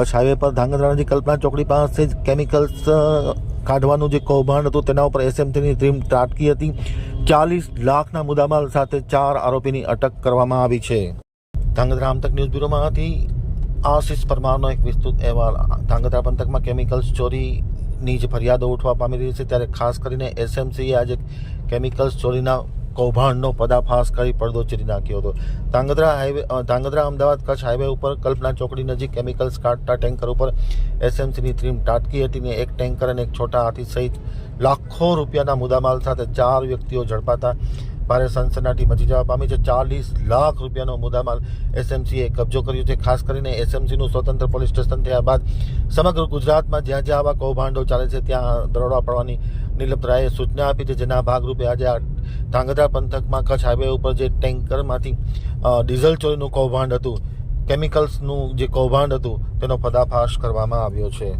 Kutch highway પર ધાંગધ્રાની કલ્પના ચોકડી પાસે જ કેમિકલ્સ કાઢવાનું જે કૌભાંડ હતું તેના ઉપર એસએમસીની ટીમ ત્રાટકી હતી. ચાલીસ લાખના મુદ્દામાલ સાથે ચાર આરોપીની અટક કરવામાં આવી છે. ધાંગધ્રા આમતક ન્યૂઝ બ્યુરોમાંથી આશિષ પરમારનો એક વિસ્તૃત અહેવાલ. ધાંગધ્રા પંથકમાં કેમિકલ્સ ચોરીની જે ફરિયાદો ઉઠવા પામી રહી છે. ત્યારે ખાસ કરીને એસએમસીએ આજે કેમિકલ્સ ચોરીના કૌભાંડનો પદાફાશ કરી પડદો ચીરી નાખ્યો હતો. ધાંગધ્રા હાઈવે ધાંગધ્રા અમદાવાદ કચ્છ હાઈવે ઉપર કલ્પના ચોકડી નજીક કેમિકલ્સ કાઢતા ટેન્કર ઉપર એસએમસીની ટીમ ટાટકી હતી ને એક ટેન્કર અને એક છોટા હાથી સહિત લાખો રૂપિયાના મુદ્દામાલ સાથે ચાર વ્યક્તિઓ ઝડપાતા ભારે સનસનાટી મચી જવા પામી છે. ચાલીસ લાખ રૂપિયાનો મુદ્દામાલ એસએમસીએ કબજો કર્યો છે. ખાસ કરીને એસએમસીનું સ્વતંત્ર પોલીસ સ્ટેશન થયા બાદ સમગ્ર ગુજરાતમાં જ્યાં જ્યાં આવા કૌભાંડો ચાલે છે, ત્યાં દરોડા પડવાની નિલપ્ત રાયે સૂચના આપી છે. જેના ભાગરૂપે આજે આ પંથકમાં કચ્છ હાઈવે ઉપર જે ટેન્કરમાંથી ડીઝલ ચોરીનું કૌભાંડ હતું, કેમિકલ્સનું જે કૌભાંડ હતું, તેનો પર્દાફાશ કરવામાં આવ્યો છે.